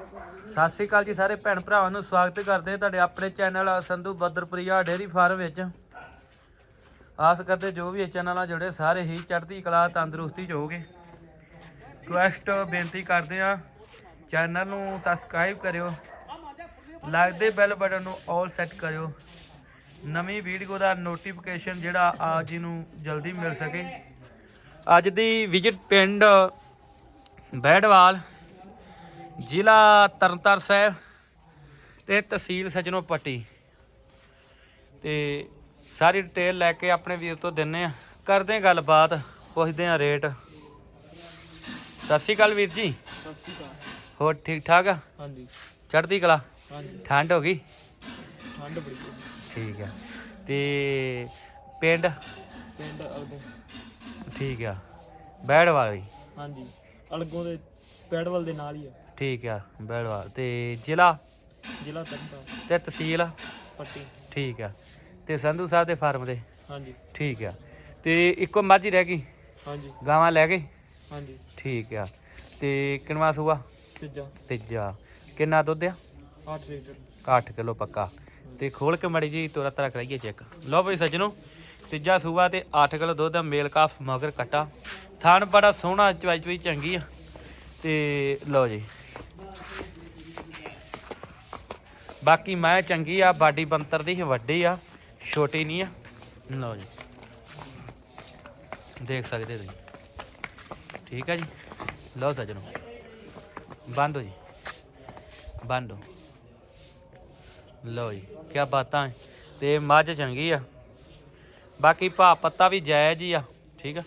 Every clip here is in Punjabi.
ਸਤਿ ਸ੍ਰੀ ਅਕਾਲ ਜੀ ਸਾਰੇ ਭੈਣ ਭਰਾਵਾਂ ਨੂੰ ਸਵਾਗਤ ਕਰਦੇ ਹਾਂ ਤੁਹਾਡੇ ਆਪਣੇ channel Sandhu Baddarpuria dairy farm ਵਿੱਚ। ਆਸ ਕਰਦੇ ਜੋ ਵੀ ਇਸ ਚੈਨਲ ਨਾਲ ਜੁੜੇ ਸਾਰੇ ਹੀ ਚੜ੍ਹਦੀ ਕਲਾ, ਤੰਦਰੁਸਤੀ 'ਚ ਹੋਗੇ ਰਿਕੁਐਸਟ, ਬੇਨਤੀ ਕਰਦੇ ਆ ਚੈਨਲ ਨੂੰ ਸਬਸਕ੍ਰਾਈਬ ਕਰਿਓ। ਲੱਗਦੇ ਬੈਲ ਬਟਨ ਨੂੰ ਆਲ ਸੈੱਟ ਕਰਿਓ। ਨਵੀਂ ਵੀਡੀਓ ਦਾ ਨੋਟੀਫਿਕੇਸ਼ਨ ਜਿਹੜਾ ਆ ਜੀ ਨੂੰ ਜਲਦੀ ਮਿਲ ਸਕੇ। ਅੱਜ ਦੀ ਵਿਜ਼ਿਟ ਪਿੰਡ ਬੈੜਵਾਲ ਜ਼ਿਲ੍ਹਾ ਤਰਨਤਾਰਨ ਸਾਹਿਬ ਤੇ ਤਹਿਸੀਲ ਸਜਨੋ ਪੱਟੀ। ਤੇ ਸਾਰੀ ਡਿਟੇਲ ਲੈ ਕੇ ਆਪਣੇ ਵੀਰ ਤੋਂ ਦਿੰਨੇ ਆ। ਕਰਦੇ ਆ ਗੱਲਬਾਤ ਪੁੱਛਦੇ ਆ ਰੇਟ ਸਤਿ ਸ਼੍ਰੀ ਅਕਾਲ ਵੀਰ ਜੀ। ਸਤਿ ਸ਼੍ਰੀ ਅਕਾਲ। ਹੋਰ ਠੀਕ ਠਾਕ ਆ? ਹਾਂਜੀ। ਚੜ੍ਹਦੀ ਕਲਾ? ਹਾਂਜੀ। ਠੰਡ ਹੋ ਗਈ? ਠੰਡ ਬੜੀ ਠੀਕ ਆ। ਤੇ ਪਿੰਡ? ਪਿੰਡ ਅਲਗੋਂ। ਠੀਕ ਆ। ਬੈੜਵਾਲ। ਜੀ ਹਾਂਜੀ। ਅਲਗੋਂ ਦੇ ਪੈੜਵਲ ਦੇ ਨਾਲ ਹੀ ਹੈ ਠੀਕ ਆ ਬੈੜਵਾਲ ਤੇ ਜ਼ਿਲ੍ਹਾ? ਜ਼ਿਲ੍ਹਾ ਤਰਨਤਾਰਨ ਤੇ ਤਹਿਸੀਲ? ਪੱਟੀ। ਠੀਕ ਆ। ਤੇ ਸੰਧੂ ਸਾਹਿਬ ਦੇ ਫਾਰਮ ਦੇ? ਹਾਂਜੀ। ਠੀਕ ਆ। ਤੇ ਇੱਕੋ ਮੱਝ ਹੀ ਰਹਿ ਗਈ? ਹਾਂਜੀ। ਗਾਵਾਂ ਲੈ ਗਏ? ਹਾਂਜੀ। ਠੀਕ ਆ। ਤੇ ਕਿੰਨਵਾ ਸੂਆ? ਤੀਜਾ। ਤੀਜਾ। ਕਿੰਨਾ ਦੁੱਧ ਆ? 8 ਲੀਟਰ। 8 ਕਿਲੋ ਪੱਕਾ। ਤੇ ਖੋਲ ਕੇ ਮੜੀ ਜੀ ਤੋਰਾ ਤਰਾ ਕਰਾਈਏ ਚੈੱਕ। ਲਓ ਬਈ ਸੱਜਣੋ ਤੀਜਾ ਸੂਆ ਤੇ 8 ਕਿਲੋ ਦੁੱਧ ਆ ਮੇਲ ਕਾਫ ਮਗਰ ਕਟਾ। ਥਣ ਬੜਾ ਸੋਹਣਾ ਚਵਾਈ ਚਵਾਈ ਚੰਗੀ ਆ। ਤੇ ਲਓ ਜੀ। ਬਾਕੀ ਮੈਂ ਚੰਗੀ ਆ, ਬਾਡੀ ਬੰਤਰ ਦੀ ਵੱਡੀ ਆ, ਛੋਟੀ ਨਹੀਂ ਆ। ਲਓ ਜੀ। ਦੇਖ ਸਕਦੇ ਤੁਸੀਂ। ਠੀਕ ਆ ਜੀ? ਲਓ ਸੱਜਣੋ। ਬੰਦ ਹੋ ਜੀ। ਬੰਦ ਹੋ। ਲਓ ਜੀ ਕੀ ਬਾਤਾਂ ਹੈ ਤੇ ਮੱਝ ਚੰਗੀ ਆ। ਬਾਕੀ ਭਾ ਪੱਤਾ ਵੀ ਜਾਇਜ਼ ਹੀ ਆ। ਠੀਕ ਆ?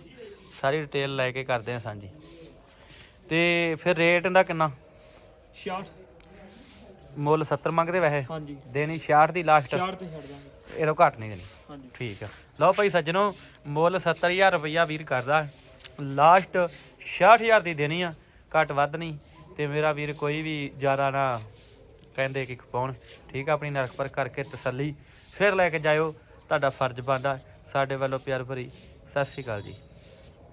ਸਾਰੀ ਡਿਟੇਲ ਲੈ ਕੇ ਕਰਦੇ ਆ ਸਾਂਝੀ। ਤੇ ਫਿਰ ਰੇਟ ਦਾ ਕਿੰਨਾ? 66 ਮੁੱਲ 70 ਮੰਗਦੇ ਵੈਸੇ? ਹਾਂਜੀ। ਦੇਣੀ 66 ਦੀ ਲਾਸਟ 66 ਤੇ ਛੱਡ ਦਾਂਗੇ। ਇਹਨੂੰ ਘੱਟ ਨਹੀਂ ਦੇਣੀ। ਹਾਂਜੀ। ਠੀਕ ਆ। ਲਓ ਭਾਈ ਸੱਜਣੋ ਮੁੱਲ 70000 ਰੁਪਈਆ ਵੀਰ ਕਰਦਾ। ਲਾਸਟ 66000 ਦੀ ਦੇਣੀ ਆ ਘੱਟ ਵੱਧ ਨਹੀਂ। ਤੇ ਮੇਰਾ ਵੀਰ ਕੋਈ ਵੀ ਜ਼ਿਆਦਾ ਨਾ ਕਹਿੰਦੇ ਕਿ ਖਪਾਉਣ ਠੀਕ ਆ ਆਪਣੀ ਨਰਕ ਪਰ ਕਰਕੇ ਤਸੱਲੀ। ਫਿਰ ਲੈ ਕੇ ਜਾਇਓ। ਤੁਹਾਡਾ ਫਰਜ਼ ਬਣਦਾ। ਸਾਡੇ ਵੱਲੋਂ ਪਿਆਰ ਭਰੀ ਸਤਿ ਸ਼੍ਰੀ ਅਕਾਲ ਜੀ।